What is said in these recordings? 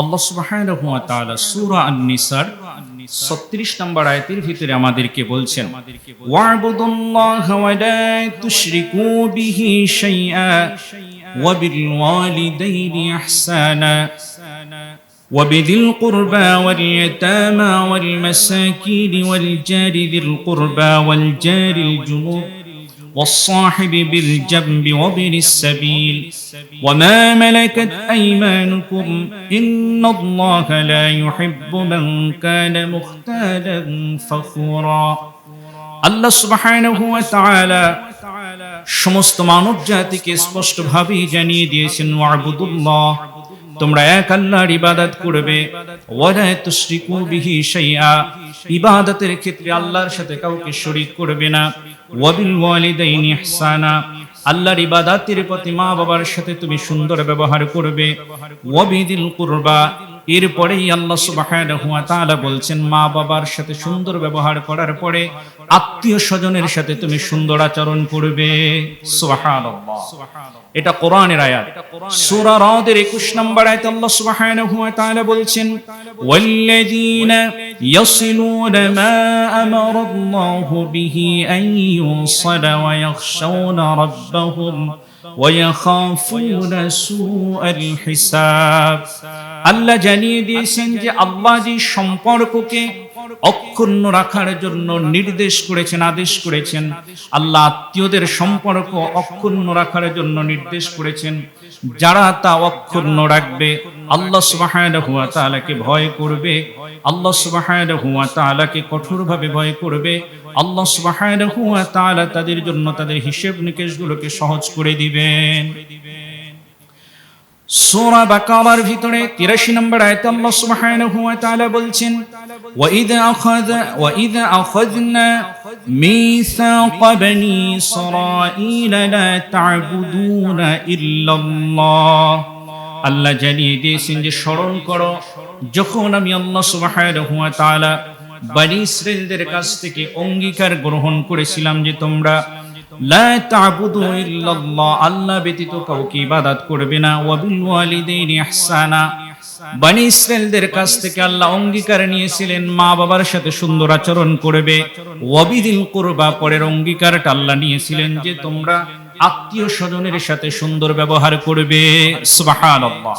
আল্লাহ সুবহানাহু ওয়া তাআলা সূরা আন-নিসার 36 নম্বর আয়াতের ভিতরে আমাদেরকে বলছেন ওয়া'বুদুল্লাহা ওয়া লা তুশরিকু বিহি শাইআ ওয়া বিল ওয়ালিদাইনি ইহসানা وبذي القربى واليتامى والمساكين والجار ذي القربى والجار الجنوب والصاحب بالجنب وابن السبيل وما ملكت أيمانكم إن الله لا يحب من كان مختالا فخورا আল্লাহ সুবহানাহু ওয়া তাআলা সমস্ত মানব জাতিকে স্পষ্টভাবেই জানিয়ে দিয়েছেন ওয়াবুদুল্লাহ তোমরা এক আল্লাহর ইবাদত করবে। ওয়ালা তুশরিকু বিহি শাইআ। ইবাদতের ক্ষেত্রে আল্লাহর সাথে কাউকে শরীক করবে না। ওয়াবিল ওয়ালিদাইনি ইহসানা। আল্লাহর ইবাদাতের প্রতি মা বাবার সাথে তুমি সুন্দর ব্যবহার করবে। ওয়াবিদিল কুরবা। এরপরেই আল্লাহ সুবহানাহু ওয়া তাআলা বলছেন মা বাবার সাথে সুন্দর ব্যবহার করার পরে আত্মীয় স্বজনের সাথে তুমি সুন্দর আচরণ করবে সুবহানাল্লাহ এটা কোরআনের আয়াত সূরা রাদের 21 নম্বর আয়াতে আল্লাহ সুবহানাহু ওয়া তাআলা বলছেন ওয়াল্লাযীনা ইয়াসিলুনা মা আমারা আল্লাহু বিহি আন ইউসালা ওয়া ইয়াখশাউনা রাব্বাহুম ويخافون سوء الحساب আল্লাহ জানিয়ে দিয়েছেন যে যে সম্পর্ককে অক্ষুণ্ণ রাখার জন্য নির্দেশ করেছেন, আদেশ করেছেন, আল্লাহ আত্মীয়দের সম্পর্ক অক্ষুণ্ণ রাখার জন্য নির্দেশ করেছেন। যারা তা অক্ষুণ্ণ রাখবে, আল্লাহ সুবহানাহু ওয়া তাআলাকে ভয় করবে, আল্লাহ সুবহানাহু ওয়া তাআলাকে কঠোরভাবে ভয় করবে, আল্লাহ সুবহানাহু ওয়া তাআলা তাদের জন্য তাদের হিসেব নিকেশগুলোকে সহজ করে দিবেন। সূরা বাকারার ভিতরে 83 নম্বর আয়াতে আল্লাহ সুবহানাহু ওয়া তাআলা বলছেন আখাযা ওয়া ইযা আখাযনা মিসাকা বনি ইসরাঈল লা তা'বুদুনা ইল্লাল্লাহ। আল্লাহ জানিয়ে দিয়েছেন যে, স্মরণ করো, যখন আমি আল্লাহ সুবহানাহু ওয়া তাআলা বনি ইসরাঈলদের কাছ থেকে অঙ্গীকার গ্রহণ করেছিলাম যে তোমরা লা তা'বুদু ইল্লাল্লাহ, আল্লাহ ব্যতীত কাউকে ইবাদত করবে না। ওয়া বিল ওয়ালিদাইনি ইহসানা। কাছ থেকে আল্লাহ অঙ্গীকার নিয়েছিলেন মা বাবার সাথে সুন্দর আচরণ করবে। ওয়াবিদিল কুরবা, পরের অঙ্গীকারটা আল্লাহ নিয়েছিলেন যে তোমরা আত্মীয় স্বজনের সাথে সুন্দর ব্যবহার করবে। সুবহানাল্লাহ।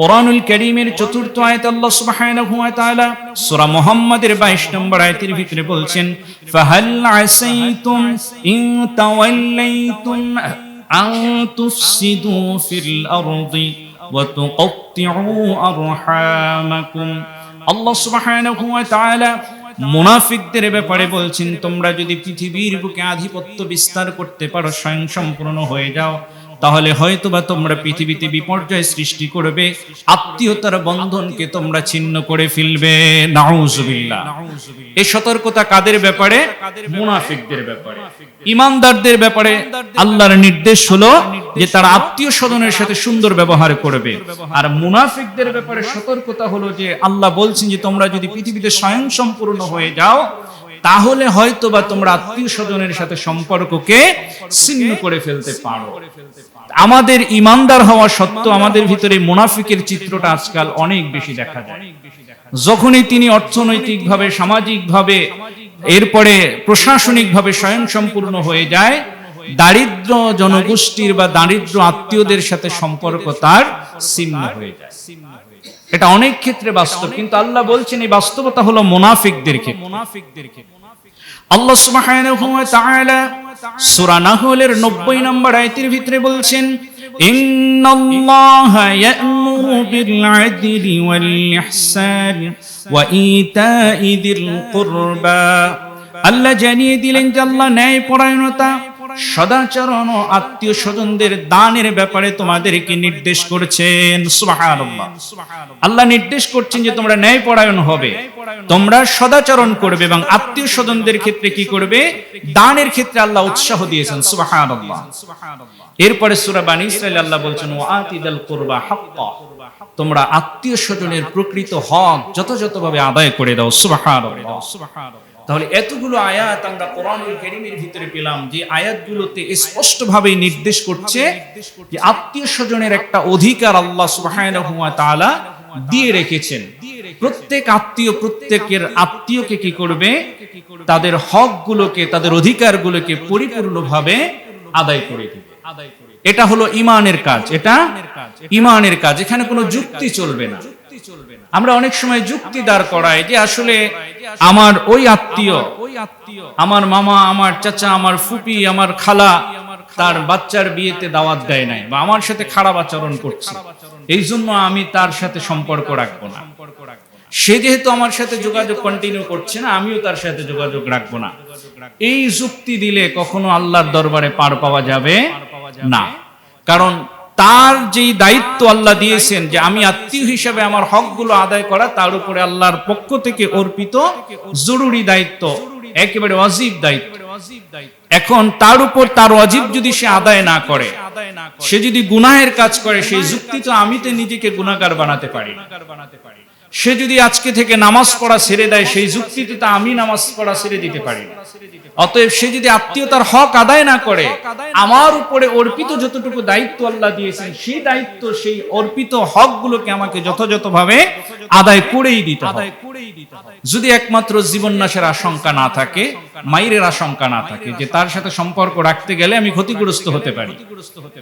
কোরআনুল করিমের চতুর্থ আয়াত আল্লাহ সুবহানাহু ওয়া তাআলা সূরা মুহাম্মাদের 22 নম্বর আয়াতের ভিতরে বলছেন, ফাহাল আসাইতুম ইন তাওয়াল্লাইতুম আন তুফসিদু ফিল আরদি ওয়া তুকত্তিউ আরহামাকুম। আল্লাহ সুবহানাহু ওয়া তাআলা মুনাফিকদের ব্যাপারে বলছেন, তোমরা যদি পৃথিবীর বুকে আধিপত্য বিস্তার করতে পারো স্বয়ং সম্পূর্ণ হয়ে যাও তাহলে হয়তোবা তোমরা পৃথিবীতে বিপর্যয় সৃষ্টি করবে, আত্মীয়তার বন্ধনকে তোমরা ছিন্ন করে ফেলবে। নাউজুবিল্লাহ। এই সতর্কতা কাদের ব্যাপারে? মুনাফিকদের ব্যাপারে। ইমানদারদের ব্যাপারে আল্লাহর নির্দেশ হলো যে তারা আত্মীয় স্বজনের সাথে সুন্দর ব্যবহার করবে। আর মুনাফিকদের ব্যাপারে সতর্কতা হলো যে আল্লাহ বলছেন যে তোমরা যদি পৃথিবীতে স্বয়ং সম্পূর্ণ হয়ে যাও তাহলে হয়তো বা তোমরা আত্মীয় স্বজনের সাথে সম্পর্ককে ছিন্ন করে ফেলতে পারো। আমাদের ইমানদার হওয়া সত্ত্বেও আমাদের ভিতরে মুনাফিকের চিত্রটা আজকাল অনেক বেশি দেখা যায়। যখনই তিনি অর্থনৈতিকভাবে, সামাজিকভাবে, এরপরে প্রশাসনিকভাবে স্বয়ং সম্পূর্ণ হয়ে যায়, দারিদ্র জনগোষ্ঠীর বা দারিদ্র আত্মীয়দের সাথে সম্পর্ক তার ছিন্ন হয়ে যায়। এটা অনেক ক্ষেত্রে বাস্তব কিন্তু আল্লাহ বলছেন এই বাস্তবতা হলো মুনাফিকদের ক্ষেত্রে আল্লাহ সুবহানাহু ওয়া তাআলা সূরা নাহলের 90 নম্বর আয়াতের ভিতরে বলছেন ইন্নাল্লাহা ইয়া'মুরু বিল আদলি ওয়াল ইহসান ওয়া ইতাই দিল কুরবা আল্লাহ জানিয়ে দিলেন যে আল্লাহ ন্যায় পরায়ণতা সদাচরণ ও আত্মীয় স্বজনদের দানের ব্যাপারে তোমাদেরকে নির্দেশ করছেন। আল্লাহ নির্দেশ করছেন যে তোমরা ন্যায় পরায়ণ হবে। তোমরা সদাচরণ করবে এবং আত্মীয় স্বজনদের ক্ষেত্রে কি করবে? দানের ক্ষেত্রে আল্লাহ উৎসাহ দিয়েছেন। সুবহানাল্লাহ। এরপরে সূরা বানী ইসরাইল আল্লাহ বলছেন ওয়াতিদাল কুরবা হাক্কা। তোমরা আত্মীয় স্বজনের প্রকৃত হক যথাযথভাবে আদায় করে দাও। সুবহানাল্লাহ। তাহলে এতগুলো আয়াত আমরা কোরআনুল কারীমের ভিতরে পেলাম যে আয়াতগুলোতে স্পষ্টভাবে নির্দেশ করছে যে আত্মীয় স্বজনের একটা অধিকার আল্লাহ সুবহানাহু ওয়া তাআলা দিয়ে রেখেছেন। প্রত্যেক আত্মীয় প্রত্যেকের আত্মীয়কে কি করবে? তাদের হকগুলোকে তাদের অধিকারগুলোকে পরিপূর্ণভাবে আদায় করে দিবে। এটা হলো ইমানের কাজ এটা ইমানের কাজ এখানে কোনো যুক্তি চলবে না। আমরা অনেক সময় যুক্তি দাঁড় করাই যে আসলে আমার ওই আত্মীয়, আমার মামা, আমার চাচা, আমার ফুপি, আমার খালা তার বাচ্চার বিয়েতে দাওয়াত দেয় নাই বা আমার সাথে খারাপ আচরণ করছে। এই জন্য আমি তার সাথে সম্পর্ক রাখব না। সে যেহেতু আমার সাথে যোগাযোগ কন্টিনিউ করছে না, আমিও তার সাথে যোগাযোগ রাখব না। এই যুক্তি দিলে কখনো আল্লাহর দরবারে পার পাওয়া যাবে না। কারণ তার যেই দায়িত্ব আল্লাহ দিয়েছেন যে আমি আত্মীয় হিসাবে আমার হকগুলো আদায় করা, তার উপরে আল্লাহর পক্ষ থেকে অর্পিত জরুরি দায়িত্ব, একেবারে অজীব দায়িত্ব এখন তার উপর তার অজীব যদি সে আদায় না করে, সে যদি গুনাহের কাজ করে, সেই যুক্তি তো আমি তো নিজেকে গুণাগার বানাতে পারি না। সে যদি আজকে থেকে নামাজ পড়া ছেড়ে দেয়, সেই যুক্তিতে তো আমি নামাজ পড়া ছেড়ে দিতে পারি। অতএব সে যদি আত্মীয়তার হক আদায় না করে, আমার উপরে অর্পিত যতটুকু দায়িত্ব আল্লাহ দিয়েছেন, সেই দায়িত্ব, সেই অর্পিত হকগুলোকে আমাকে যথাযথভাবে আদায় করেই দিতে হবে যদি একমাত্র জীবন নাশের আশঙ্কা না থাকে মায়ের আশঙ্কা না থাকে, যে তার সাথে সম্পর্ক রাখতে গেলে আমি ক্ষতিগ্রস্ত হতে পারি,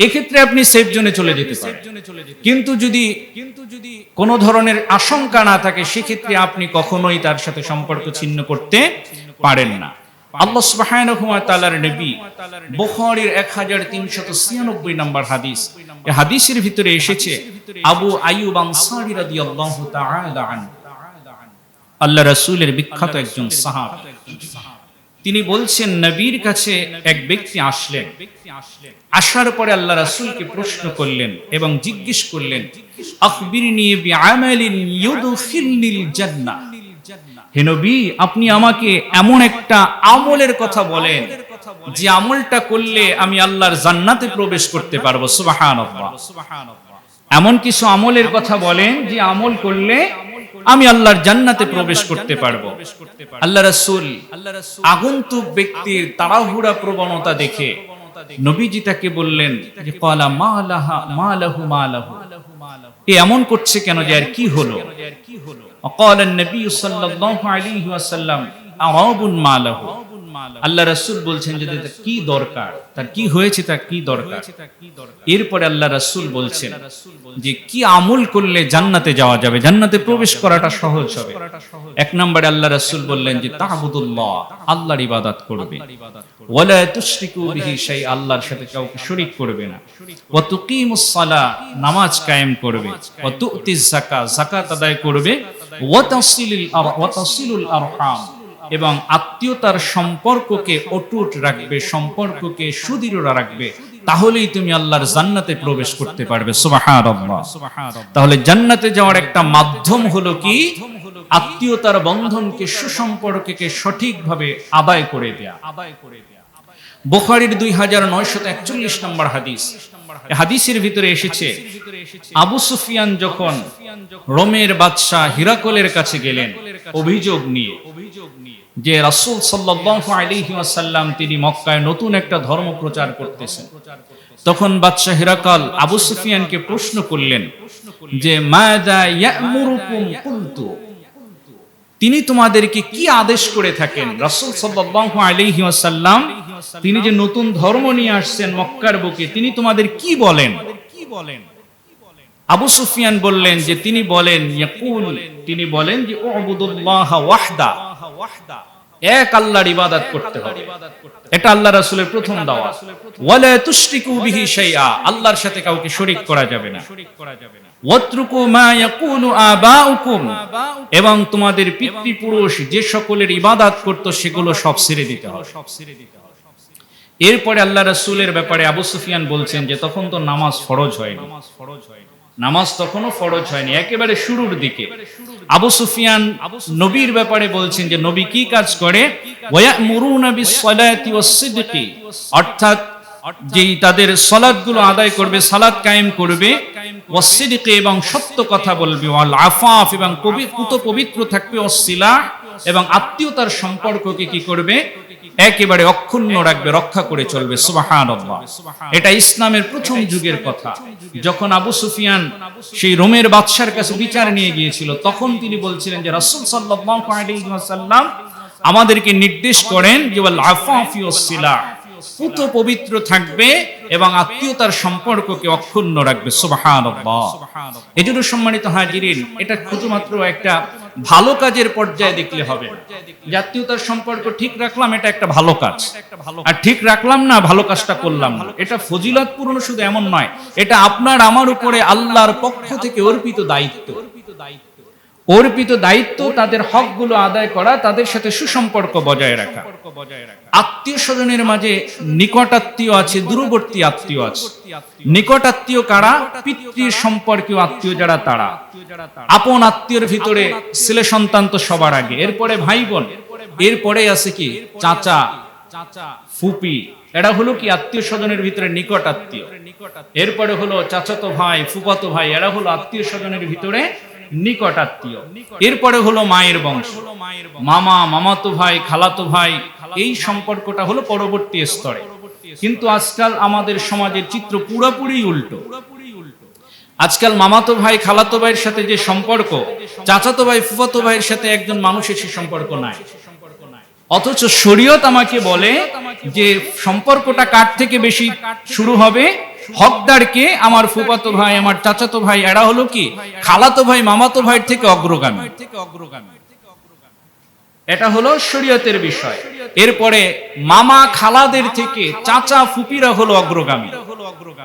এক্ষেত্রে আপনি সেফ জোনে চলে যেতে পারেন কিন্তু যদি কিন্তু যদি কোনো ধরনের আশঙ্কা না থাকে, সেক্ষেত্রে আপনি কখনোই তার সাথে সম্পর্ক ছিন্ন করতে পারেন না। আল্লাহ সুবহানাহু ওয়া তাআলার নবী বুখারীর 1396 নম্বর হাদিস। হাদিসের ভিতরে এসেছে, আবু আল্লাহ বিখ্যাত একজন সাহাব। তিনি বলছেন, নবীর কাছে এক ব্যক্তি আসলেন। আসার পরে আল্লাহ রাসূলকে প্রশ্ন করলেন এবং জিজ্ঞেস করলেন হে আপনি আমাকে এমন একটা আমলের কথা বলেন, যে আমলটা করলে আমি আল্লাহর জান্নাতে প্রবেশ করতে পারব। এমন কিছু আমলের কথা বলেন, যে আমল করলে আমি আল্লাহর জান্নাতে প্রবেশ করতে পারব। আল্লাহ রাসূল আগন্তুক ব্যক্তির তাড়াহুড়া প্রবণতা দেখে নবীজি তাকে বললেন এমন করছে কেন যে আর কি হলো? অকল নবী সাল্লাল্লাহু আলাইহি ওয়াসাল্লাম আরাবুন মালাহু। আল্লাহ রাসূল বলছেন যে কি দরকার? তার কি হয়েছে তার কি দরকার? এরপরে আল্লাহ রাসূল বলছেন যে কি আমল করলে জান্নাতে যাওয়া যাবে? জান্নাতে প্রবেশ করাটা সহজ হবে। এক নম্বরে আল্লাহ রাসূল বললেন যে তাহবুদুল্লাহ আল্লাহর ইবাদত করবে। ওয়ালা তুশরিকু বিহি শাই আল্লাহর সাথে কাউকে শরীক করবে না। ওয়া তুকিমুস সালাহ নামাজ কায়েম করবে। ওয়া তুতিজ যাকাত যাকাত আদায় করবে। ওয়া তাসিলুল আরহাম। এবং আত্মীয়তার সম্পর্ককে অটুট রাখবে, সম্পর্ককে সুদৃঢ় রাখবে, তাহলেই তুমি আল্লাহর জান্নাতে প্রবেশ করতে পারবে। তাহলে জান্নাতে যাওয়ার একটা মাধ্যম হলো কি? আত্মীয়তার বন্ধনকে, সুসম্পর্ককে সঠিকভাবে আদায় করে দেয়া। আদায় করে দেয়া বুখারীর দুই হাজার নয়শত একচল্লিশ নম্বর হাদিস। হাদিসের ভিতরে এসেছে, আবু সুফিয়ান যখন রোমের বাদশাহ হিরাকলের কাছে গেলেন অভিযোগ নিয়ে যে রাসূল সাল্লাল্লাহু আলাইহি ওয়াসাল্লাম তিনি মক্কায় নতুন একটা ধর্ম প্রচার করতেছেন। তখন বাদশাহ হিরাকল আবু সুফিয়ানকে প্রশ্ন করলেন যে তিনি তোমাদেরকে কি আদেশ করে থাকেন? রাসূল সাল্লাল্লাহু আলাইহি ওয়াসাল্লাম তিনি যে নতুন ধর্ম নিয়ে আসছেন মক্কার বুকে, তিনি তোমাদের কি বলেন? কি বলেন আবু সুফিয়ান বললেন যে, তিনি বলেন তিনি বলেন যে ওয়াহদা। এক আল্লাহর ইবাদত করতে হবে। এটা আল্লাহ রাসূলের প্রথম দাওয়া। ওয়ালা তুশরিকু বিহি শাইআ। আল্লাহর সাথে কাউকে শরীক করা যাবে না। ওয়াতরুকু মা ইয়াকুলু আবাউকুম। এবং তোমাদের পিতৃপুরুষ যে সকলের ইবাদত করত সেগুলো সব ছেড়ে দিতে হবে। এরপরে আল্লাহ রাসূলের ব্যাপারে আবু সুফিয়ান বলছেন যে তখন তো নামাজ ফরজ হয়নি। নামাজ তখনও ফরজ হয়নি, একেবারে শুরুর দিকে। আবু সুফিয়ান নবীর ব্যাপারে বলছেন যে, নবী কি কাজ করে? অর্থাৎ যেই তাদের সলাদগুলো আদায় করবে সালাদ কায়েম করবে ওয়াসিদিকে এবং সত্য কথা বলবে আফাফ এবং পবিত্র পবিত্র থাকবে ওয়াসিলা এবং আত্মীয়তার সম্পর্ককে কি করবে? একেবারে অক্ষুণ্ণ রাখবে, রক্ষা করে চলবে, সুবহানাল্লাহ। এটা ইসলামের প্রথম যুগের কথা। যখন আবু সুফিয়ান সেই রোমের বাদশার কাছে বিচার নিয়ে গিয়েছিল, তখন তিনি বলছিলেন যে, রাসূল ওয়াসাল্লাম আমাদেরকে নির্দেশ করেন যে, ওয়াল আফাফি ওয়াস সিলাহ। পুত পবিত্র থাকবে এবং আত্মীয়তার সম্পর্ককে অক্ষুণ্ণ রাখবে, সুবহানাল্লাহ। এজন্য সম্মানিত হাজিরিন, এটা শুধুমাত্র একটা ভালো কাজের পর্যায়ে দেখলে হবে। জাতীয়তার সম্পর্ক ঠিক রাখলাম এটা একটা ভালো কাজ। আর ঠিক রাখলাম না ভালো কাজটা করলাম না। এটা ফজিলতপূর্ণ শুধু এমন নয় এটা আপনার আমার উপরে আল্লাহর পক্ষ থেকে অর্পিত দায়িত্ব অর্পিত দায়িত্ব। তাদের হকগুলো আদায় করা, তাদের সাথে সুসম্পর্ক বজায় রাখা। আত্মীয় স্বজনের মাঝে নিকট আত্মীয় আছে, দূরবর্তী আত্মীয় আছে। নিকট আত্মীয় কারা? পিতৃ সম্পর্কীয় আত্মীয় যারা তারা। আপন আত্মীয়র ভিতরে ছেলে সন্তান তো সবার আগে। এরপরে ভাই বোন। এরপরে আছে কি? চাচা চাচা ফুপি। এরা হলো কি? আত্মীয় স্বজনের ভিতরে নিকট আত্মীয় এরপরে হলো চাচাতো ভাই ফুফাতো ভাই, এরা হলো আত্মীয় স্বজনের ভিতরে নিকট আত্মীয়। এরপরে হলো মায়ের বংশ। মামা, মামাতো ভাই, খালাতো ভাই, এই সম্পর্কটা হলো পরবর্তী স্তরে। কিন্তু আজকাল আমাদের সমাজের চিত্র পুরোপুরি উল্টো। আজকাল মামাতো ভাই, খালাতো ভাইয়ের সাথে যে সম্পর্ক, চাচাতো ভাই, ফুফাতো ভাইয়ের সাথে একজন মানুষের সে সম্পর্ক নাই। অথচ শরীয়ত আমাকে বলে যে সম্পর্কটা কার থেকে বেশি শুরু হবে? হকদারকে আমার ফুফাতো ভাই, আমার চাচাতো ভাই, এরা হলো কি? খালাতো ভাই, মামাতো ভাইয়ের থেকে অগ্রগামী। এটা হলো শরীয়তের বিষয়। এরপরে মামা খালাদের থেকে চাচা ফুপিরা হলো অগ্রগামী।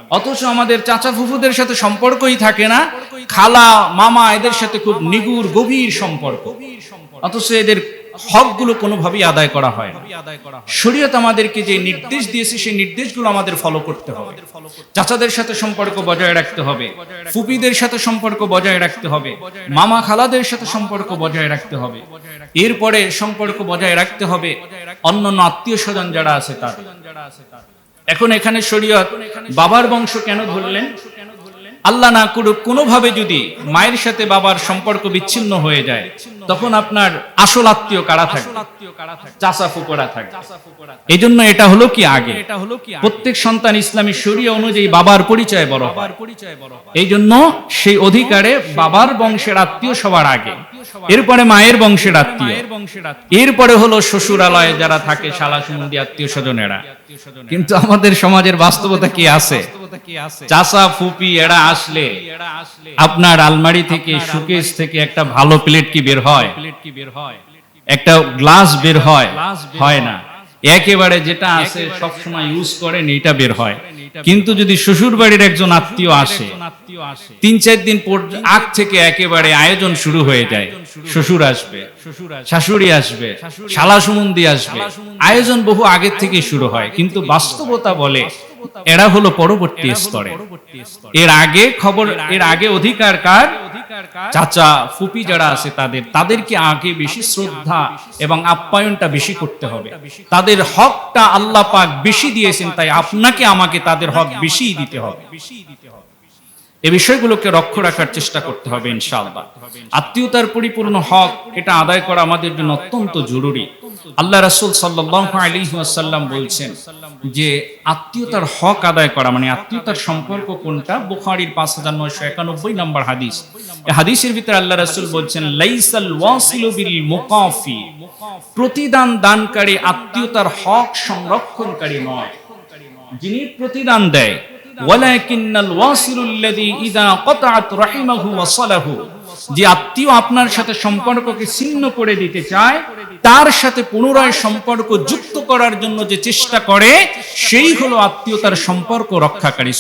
অথচ আমাদের চাচা ফুফুদের সাথে সম্পর্কই থাকে না। খালা, মামা এদের সাথে খুব নিগুড় গভীর সম্পর্ক। অথচ এদের হকগুলো কোনোভাবেই আদায় করা হয় শরীয়ত আমাদেরকে যে নির্দেশ দিয়েছে, সেই নির্দেশগুলো আমাদের ফলো করতে হবে। চাচাদের সাথে সম্পর্ক বজায় রাখতে হবে, ফুপিদের সাথে সম্পর্ক বজায় রাখতে হবে, মামা খালাদের সাথে সম্পর্ক বজায় রাখতে হবে। এরপরে সম্পর্ক বজায় রাখতে হবে, অন্যান্য আত্মীয় স্বজন যারা আছে তার এখন এখানে শরীয়ত বাবার বংশ কেন ধরলেন? আল্লাহ না করুক কোনোভাবে যদি মায়ের সাথে বাবার সম্পর্ক বিচ্ছিন্ন হয়ে যায় তখন আপনার আসল আত্মীয় কারা থাকে চাচা ফুকরা থাকে এই জন্য এটা হলো কি আগে? এটা হলো কি প্রত্যেক সন্তান ইসলামী শরীয় অনুযায়ী বাবার পরিচয় বড় হয়। এই জন্য সেই অধিকারে বাবার বংশের আত্মীয় সবার আগে। এরপরে মায়ের বংশের আত্মীয়। এরপরে হলো শ্বশুরালয়ে যারা থাকে শালা সম্বন্ধী আত্মীয় স্বজনেরা। কিন্তু আমাদের সমাজের বাস্তবতা কি আছে? চাচা ফুপি এরা আসলে আপনার আলমারি থেকে সুকেশ থেকে একটা ভালো প্লেট কি বের হয়? একটা গ্লাস বের হয়? হয় না। একেবারে যেটা আছে সবসময় ইউজ করেন এটা বের হয়। কিন্তু যদি শ্বশুর বাড়ির একজন আত্মীয় আসে তিন চার দিন পর আগ থেকে একেবারে আয়োজন শুরু হয়ে যায়। শ্বশুর আসবে শাশুড়ি আসবে শালা সুমন্দি আসবে। আয়োজন বহু আগের থেকে শুরু হয় কিন্তু বাস্তবতা বলে এরা হলো পরবর্তী স্তরে। এর আগে খবর এর আগে অধিকার কার? চাচা ফুপি যারা আছে তাদের তাদেরকে আগে বেশি শ্রদ্ধা এবং আপ্যায়নটা বেশি করতে হবে? তাদের হকটা আল্লাহ পাক বেশি দিয়েছেন তাই আপনাকে আমাকে তাদের হক বেশি দিতে হবে। এই বিষয়গুলোকে রক্ষ রাখার চেষ্টা করতে হবে ইনশাআল্লাহ। আত্মীয়তার পরিপূর্ণ হক, এটা আদায় করা আমাদের জন্য অত্যন্ত জরুরি। আল্লাহ রাসূল ওয়াসাল্লাম বলছেন যে আত্মীয়তার হক আদায় করা মানে আত্মীয়তার সম্পর্ক কোনটা? বুখারীর 5991 নম্বর হাদিস। হাদিসের ভিতরে আল্লাহ রাসূল বলছেন, লাইসাল ওয়াসিলু বিল মুকাফি। প্রতিদান দানকারী আত্মীয়তার হক সংরক্ষণকারী নয়। যিনি প্রতিদান দেয় যে আত্মীয় আপনার সাথে সম্পর্ককে ছিন্ন করে দিতে চায়, তার সাথে পুনরায় সম্পর্ক যুক্ত করার জন্য যে চেষ্টা করে, সেই হলো আত্মীয়তার সম্পর্ক রক্ষাকারী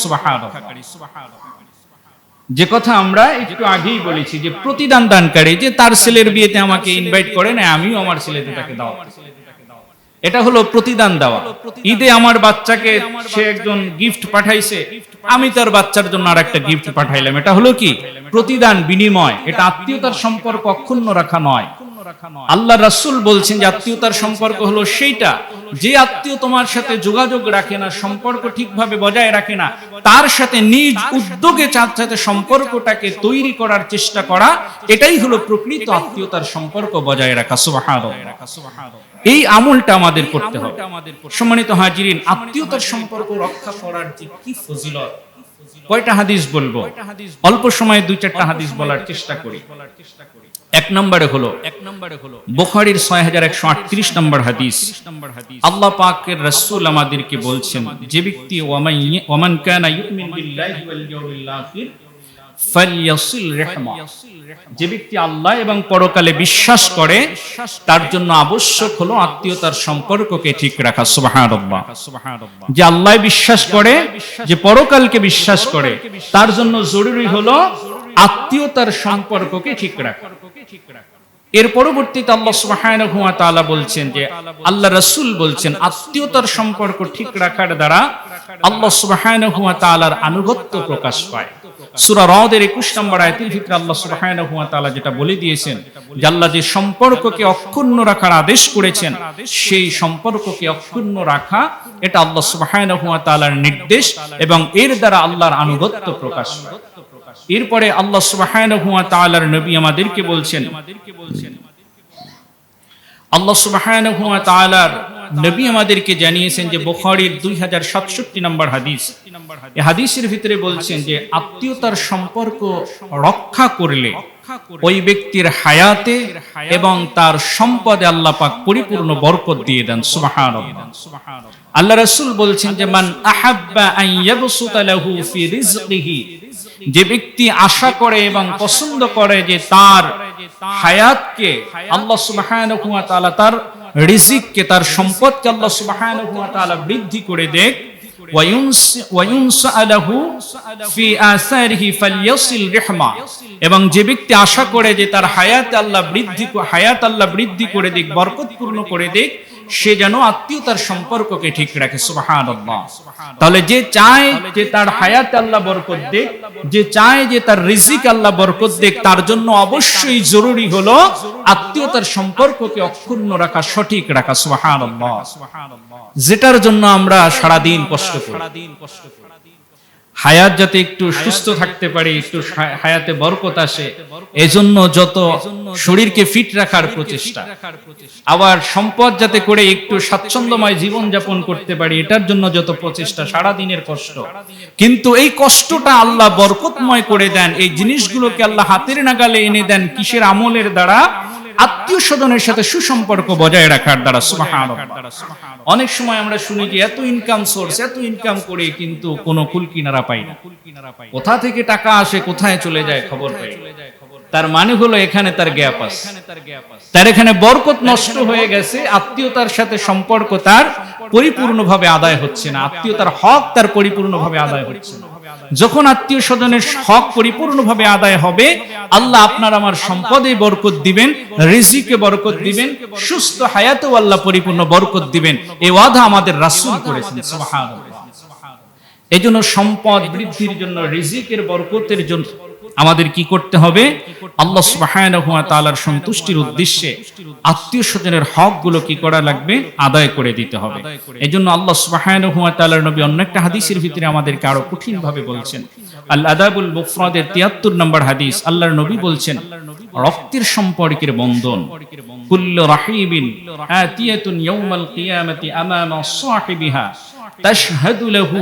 যে কথা আমরা একটু আগেই বলেছি, যে প্রতিদান দানকারী, যে তার ছেলের বিয়েতে আমাকে ইনভাইট করে না আমিও আমার ছেলেতে তাকে। এটা হলো প্রতিদান দেওয়া। ঈদে আমার বাচ্চাকে সে একজন গিফট পাঠাইছে। আমি তার বাচ্চার জন্য আর একটা গিফট পাঠাইলাম। এটা হলো কি? প্রতিদান বিনিময়। এটা আত্মীয়তার সম্পর্ক অক্ষুণ্ণ রাখা নয়। আল্লাহ রাসূল বলছেন যে আত্মীয়তার সম্পর্ক হলো সেইটা। যে আত্মীয় তোমার সাথে যোগাযোগ রাখে না, সম্পর্ক ঠিকভাবে বজায় রাখে না, তার সাথে নিজ উদ্যোগে চার সাথে সম্পর্কটাকে তৈরি করার চেষ্টা করা, এটাই হলো প্রকৃত আত্মীয়তার সম্পর্ক বজায় রাখা, সুবহানাল্লাহ। এই আমলটা আমাদের করতে হবে। সম্মানিত হাজিরিন, আত্মীয়তার সম্পর্ক রক্ষা করার যে কি ফজিলত? কয়টা হাদিস বলব? অল্প সময়ে দুই চারটা হাদিস বলার চেষ্টা করি। এক নম্বরে হলো এক নম্বরে হলো বুখারীর ছয় হাজার একশো আটত্রিশ নম্বর হাদিস। আল্লাহ পাকের রাসূল আমাদেরকে বলছেন, যে ব্যক্তি ওয়ামান কানা ইউমিন বিল্লাহি ওয়াল ইয়াউমিল আখির, ফালইয়াসিল রাহমা। যে ব্যক্তি আল্লাহ এবং পরকালে বিশ্বাস করে, তার জন্য আবশ্যক হলো আত্মীয়তার সম্পর্ককে ঠিক রাখা, সুবহানাল্লাহ। যে আল্লাহ বিশ্বাস করে, যে পরকালকে বিশ্বাস করে, তার জন্য জরুরি হলো আত্মীয়তার সম্পর্ককে ঠিক রাখা। এর পরবর্তীতে আল্লাহ সুবহানাহু ওয়া তাআলা বলছেন যে, আল্লাহ রাসূল বলছেন, আত্মীয়তার সম্পর্ক ঠিক রাখার দ্বারা আল্লাহ সুবহানাহু ওয়া তাআলার আনুগত্য প্রকাশ পায়। সূরা রদের 21 নম্বর আয়াতের ভিতরে আল্লাহ সুবহানাহু ওয়া তাআলা যেটা বলে দিয়েছেন যে, আল্লাহ যে সম্পর্ককে অক্ষুণ্ণ রাখার আদেশ করেছেন, সেই সম্পর্ককে অক্ষুণ্ণ রাখা, এটা আল্লাহ সুবহানাহু ওয়া তাআলার নির্দেশ এবং এর দ্বারা আল্লাহর আনুগত্য প্রকাশ পায়। এরপরে আল্লাহ সুবহানাহু ওয়া নবী আমাদেরকে বলছেন, আল্লাহ সুবহানাহু ওয়া নবী আমাদেরকে জানিয়েছেন যে বুখারীর 2067 নম্বর হাদিস। এই হাদিসের ভিতরে বলছেন যে আত্মীয়তার সম্পর্ক রক্ষা করলে ওই ব্যক্তির হায়াতে এবং তার সম্পদে আল্লাহ পাক পরিপূর্ণ বরকত দিয়ে দেন, সুবহানাল্লাহ। আল্লাহ রাসূল বলছেন যে, মান আহাব্বা আন ইয়াবসুতা লাহু ফি রিজকিহি যে ব্যক্তি আশা করে এবং পছন্দ করে যে তার হায়াতকে আল্লাহ তাআলা তার রিজিককে, তার সম্পদকে আল্লাহ তাআলা বৃদ্ধি করে দেখ। এবং যে ব্যক্তি আশা করে যে তার হায়াত আল্লাহ বৃদ্ধি, হায়াত আল্লাহ বৃদ্ধি করে দিক বরকতপূর্ণ করে দিক সে যেন আত্মীয়তার সম্পর্ককে ঠিক রাখে সুবাহান তাহলে যে চায় যে তার হায়াত আল্লাহ বরকত দেখ যে চায় যে তার রিজিক আল্লাহ বরকত দেখ তার জন্য অবশ্যই জরুরি হলো আত্মীয়তার সম্পর্ককে অক্ষুণ্ণ রাখা সঠিক রাখা সুবাহান যেটার জন্য আমরা সারাদিন কষ্ট করি। হায়াত যাতে একটু সুস্থ থাকতে পারি একটু হায়াতে বরকত আসে এজন্য যত শরীরকে ফিট রাখার প্রচেষ্টা আবার সম্পদ যাতে করে একটু স্বাচ্ছন্দ্যময় জীবন যাপন করতে পারি এটার জন্য যত প্রচেষ্টা সারা দিনের কষ্ট। কিন্তু এই কষ্টটা আল্লাহ বরকতময় করে দেন এই জিনিসগুলোকে আল্লাহ হাতের নাগালে এনে দেন কিসের আমলের দ্বারা? আত্মীয় স্বজনের সাথে সুসম্পর্ক বজায় রাখার দ্বারা অনেক সময় আমরা শুনি যে এত ইনকাম সোর্স এত ইনকাম করে কিন্তু কোনো কুল কিনারা পাই না। কোথা থেকে টাকা আসে, কোথায় চলে যায় খবর পাই। তার মানে হলো এখানে তার গ্যাপ আছে। তার এখানে বরকত নষ্ট হয়ে গেছে, আত্মীয়তার সাথে সম্পর্ক তার পরিপূর্ণভাবে আদায় হচ্ছে না। আত্মীয়তার হক তার পরিপূর্ণভাবে আদায় হচ্ছে না। যখন আত্মীয় স্বজনের হক পরিপূর্ণভাবে আদায় হবে, আল্লাহ আপনার আমার সম্পদে বরকত দিবেন, রিজিকে বরকত দিবেন, সুস্থ হায়াতেও আল্লাহ পরিপূর্ণ বরকত দিবেন। এ ওয়াদা আমাদের রাসুল করেছেন এই জন্য সম্পদ বৃদ্ধির জন্য, রিজিকের বরকতের জন্য আমাদের কি করতে হবে? আল্লাহ সুবহানাহু ওয়া তাআলার সন্তুষ্টির উদ্দেশ্যে আত্মীয় স্বজনের হকগুলো কি করা লাগবে? আদায় করে দিতে হবে। এজন্য আল্লাহ সুবহানাহু ওয়া তাআলার নবী অন্য একটা হাদিসের ভিতরে আমাদেরকে আরও কঠিন ভাবে বলছেন। আল আদাবুল মুফরাদের 73 নম্বর হাদিস আল্লাহর নবী বলছেন রক্তের সম্পর্কের বন্ধন। কুল্লু রাহিবিন আতিয়াতুন ইয়াউমাল কিয়ামাতি আমামা সাহিবিহা তাশহাদু লাহু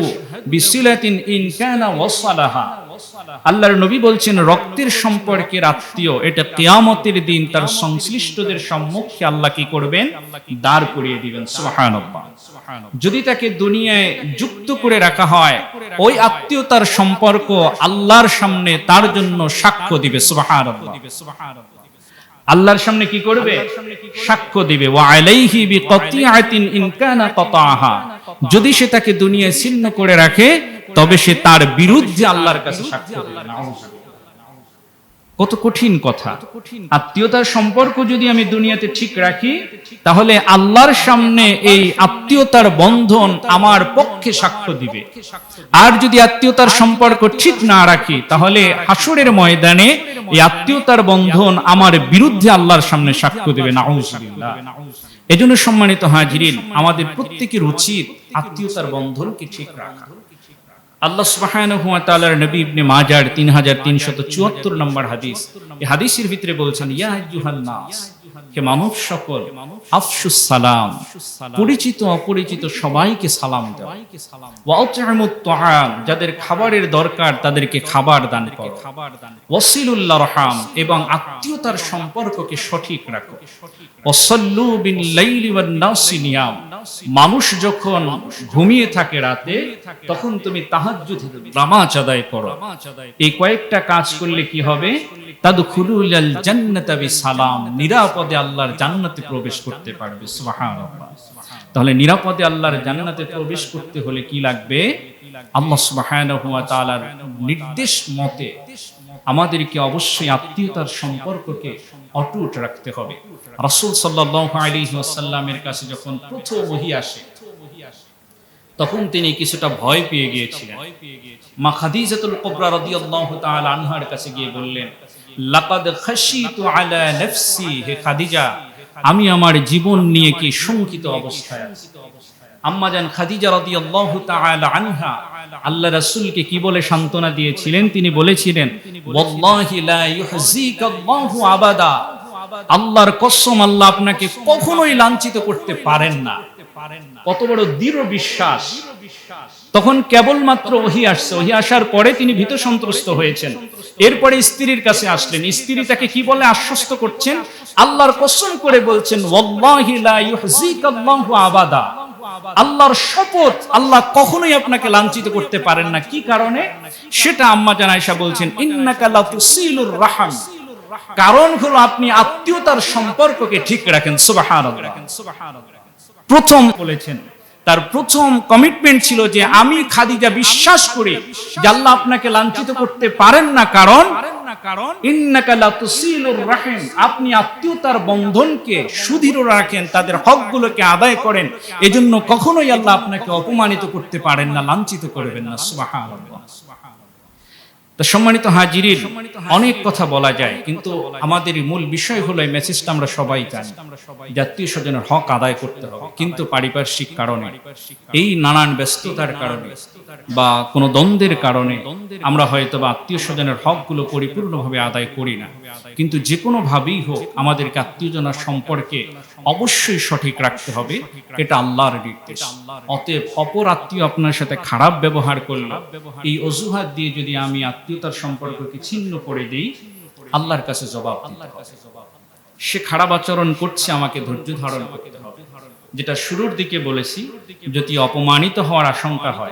বিসিলাতিন ইন কানা ওয়াসালাহা। আল্লাহর নবী বলছেন, রক্তের সম্পর্কের আত্মীয় এটা কেয়ামতের দিন তার সংশ্লিষ্টদের সম্মুখে আল্লাহ কি করবেন? দাঁড় করিয়ে দিবেন। সুবহানাল্লাহ। যদি তাকে দুনিয়ায় যুক্ত করে রাখা হয়, ওই আত্মীয়তার সম্পর্ক আল্লাহর সামনে তার জন্য সাক্ষ্য দিবে। সুবহানাল্লাহ। আল্লাহর সামনে কি করবে? সাক্ষ্য দিবে। যদি সে তাকে দুনিয়ায় ছিন্ন করে রাখে তবে সে তার বিরুদ্ধে আল্লাহর কাছে সাক্ষ্য দেবে কত কঠিন কথা। আত্মীয়তার সম্পর্ক যদি আমি দুনিয়াতে ঠিক রাখি তাহলে আল্লাহর সামনে এই আত্মীয়তার বন্ধন আমার পক্ষে সাক্ষ্য দিবে। আর যদি আত্মীয়তার সম্পর্ক ঠিক না রাখি তাহলে হাসুরের ময়দানে এই আত্মীয়তার বন্ধন আমার বিরুদ্ধে আল্লাহর সামনে সাক্ষ্য দেবে নাউজুবিল্লাহ। এজন্য সম্মানিত হাজিরিন আমাদের প্রত্যেকের উচিত আত্মীয়তার বন্ধনকে ঠিক রাখা। আল্লাহ সুবহানাহু ওয়া তাআলার নবী ইবনে মাজার 3374 নম্বর হাদিস। এই হাদিসের ভিতরে বলছেন, ইয়া নাস হে মানব সকল আফসুস সালাম পরিচিত অপরিচিত সবাইকে সালাম তুআম যাদের খাবারের দরকার তাদেরকে খাবার দান করো। ওয়াসিলুল্লাহ রহাম এবং আত্মীয়তার সম্পর্ককে সঠিক রাখো। ওয়াসাল্লু বিল লাইলি ওয়ান নাসি নিয়াম। মানুষ যখন ঘুমিয়ে থাকে রাতে তখন তুমি তাহাজ্জুদের নামাজ আদায় করো। এই কয়েকটা কাজ করলে কি হবে? তাদখুলুল জান্নাতা বিসালাম, নিরাপদে আল্লাহর জান্নাতে প্রবেশ করতে পারবে, সুবহানাল্লাহ। তাহলে নিরাপদে আল্লাহর জান্নাতে প্রবেশ করতে হলে কি লাগবে? আল্লাহ সুবহানাহু ওয়া তাআলার নির্দেশ মতে আমাদেরকে অবশ্যই আত্মীয়তার সম্পর্ককে অটুট রাখতে হবে। রাসূল সাল্লাল্লাহু আলাইহি ওয়াসাল্লামের কাছে যখন প্রথম ওহী আসে, তখন তিনি কিছুটা ভয় পেয়ে গিয়েছিলেন। মা খাদিজাতুল কুবরা রাদিয়াল্লাহু তাআলা আনহার কাছে গিয়ে বললেন লাকাদ খাশিতু আলা নাফসি হে খাদিজা, আমি আমার জীবন নিয়ে কি শঙ্কিত অবস্থায় আছি? আম্মাজান খাদিজা রাদিয়াল্লাহু তাআলা আনহা, আল্লাহ রাসূলকে কি বলে সান্ত্বনা দিয়েছিলেন? তিনি বলেছিলেন, ওয়াল্লাহি লা ইউহজিকাল্লাহু আবাদা। আল্লাহর কসম আল্লাহ আপনাকে কখনোই লাঞ্ছিত করতে পারেন না। কত বড় দৃঢ় বিশ্বাস। তখন কেবলমাত্র ওহি আসছে। ওহি আসার পরে তিনি ভীত সন্ত্রস্ত হয়েছেন। এরপরে স্ত্রীর কাছে আসলেন। স্ত্রী তাকে কি বলে আশ্বস্ত করছেন? আল্লাহর কসম করে বলছেন আবাদা। আল্লাহর শপথ আল্লাহ কখনোই আপনাকে লাঞ্ছিত করতে পারেন না। কি কারণে? সেটা আম্মা জান আয়েশা বলছেন, ইন্নাকা লাতুসিলুর রাহাম। কারণ হলো আপনি আত্মীয়তার সম্পর্ককে ঠিক রাখেন। সুবহানাল্লাহ। প্রথম বলেছেন তার প্রথম কমিটমেন্ট ছিল যে আমি খাদিজা বিশ্বাস করি যে আল্লাহ আপনাকে লাঞ্ছিত করতে পারেন না কারণ আপনি আত্মীয়তার বন্ধনকে সুদৃঢ় রাখেন, তাদের হকগুলোকে আদায় করেন। এজন্য কখনোই আল্লাহ আপনাকে অপমানিত করতে পারেন না, লাঞ্ছিত করবেন না, সুবহানাল্লাহ। তো সম্মানিত হাজির অনেক কথা বলা যায় কিন্তু আমাদের মূল বিষয় হলো এই মেসেজটা আমরা সবাই জানি। জাতীয় স্বজনের হক আদায় করতে হবে কিন্তু পারিপার্শ্বিক কারণে। এই নানান ব্যস্ততার কারণে। বা কোনো দ্বন্দ্বের কারণে আমরা হয়তো বা আত্মীয় স্বজনের হকগুলো পরিপূর্ণভাবে আদায় করি না। কিন্তু যে কোনো ভাবেই হোক, আমাদেরকে আত্মীয়জনের সম্পর্কে অবশ্যই সঠিক রাখতে হবে। এটা আল্লাহর নির্দেশ। অতএব অপর আত্মীয় আপনার সাথে খারাপ ব্যবহার করল, এই অজুহাত দিয়ে যদি আমি আত্মীয়তার সম্পর্ককে ছিন্ন করে দিই, আল্লাহর কাছে জবাব দিতে হবে। সে খারাপ আচরণ করছে, আমাকে ধৈর্য ধারণ করতে হবে। যেটা শুরুর দিকে বলেছি, যদি অপমানিত হওয়ার আশঙ্কা হয়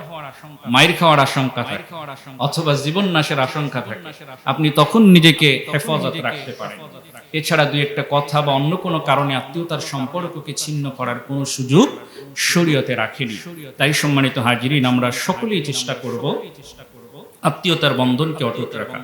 মায়ের খাওয়ার আশঙ্কা থাকে অথবা জীবন নাশের আশঙ্কা থাকে। আপনি তখন নিজেকে হেফাজত রাখতে পারেন। এছাড়া দুই একটা কথা বা অন্য কোনো কারণে আত্মীয়তার সম্পর্ককে ছিন্ন করার কোনো সুযোগ শরীয়তে রাখেনি। তাই সম্মানিত হাজিরিন আমরা সকলেই চেষ্টা করব আত্মীয়তার বন্ধনকে অটুট রাখা